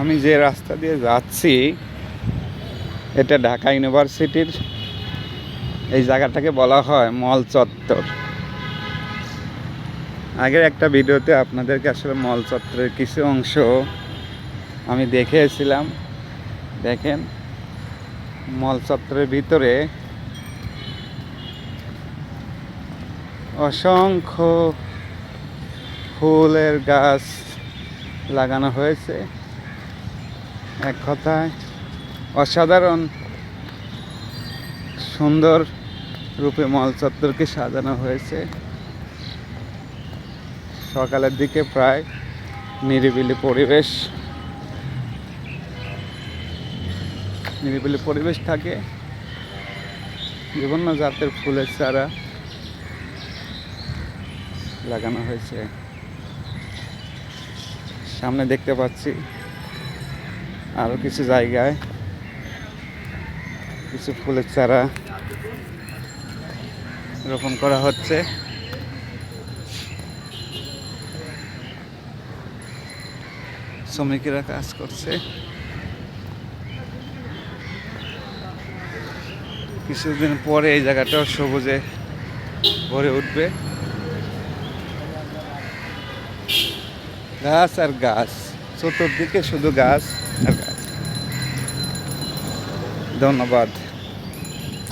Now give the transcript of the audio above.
আমি যে রাস্তা দিয়ে যাচ্ছি, এটা ঢাকা ইউনিভার্সিটির, এই জায়গাটাকে বলা হয় মল চত্বর। আগের একটা ভিডিওতে আপনাদেরকে আসলে মল চত্বরের কিছু অংশ আমি দেখেছিলাম দেখেন, মল চত্বরের ভিতরে অসংখ্য ফুলের গাছ লাগানো হয়েছে। এক কথায় অসাধারণ, সুন্দর রূপে মল চত্বরকে সাজানো হয়েছে। সকালের দিকে প্রায় নিরিবিলি পরিবেশ নিরিবিলি পরিবেশ থাকে। বিভিন্ন জাতের ফুলের চারা লাগানো হয়েছে। সামনে দেখতে পাচ্ছি আরও কিছু জায়গায়, কিছু ফুলের চারা রোপণ করা হচ্ছে। শ্রমিকেরা কাজ করছে। কিছুদিন পরে এই জায়গাটাও সবুজে ভরে উঠবে। গাছ আর গাছ। চতুর্দিকে শুধু গাছ আর গাছ। ধন্যবাদ।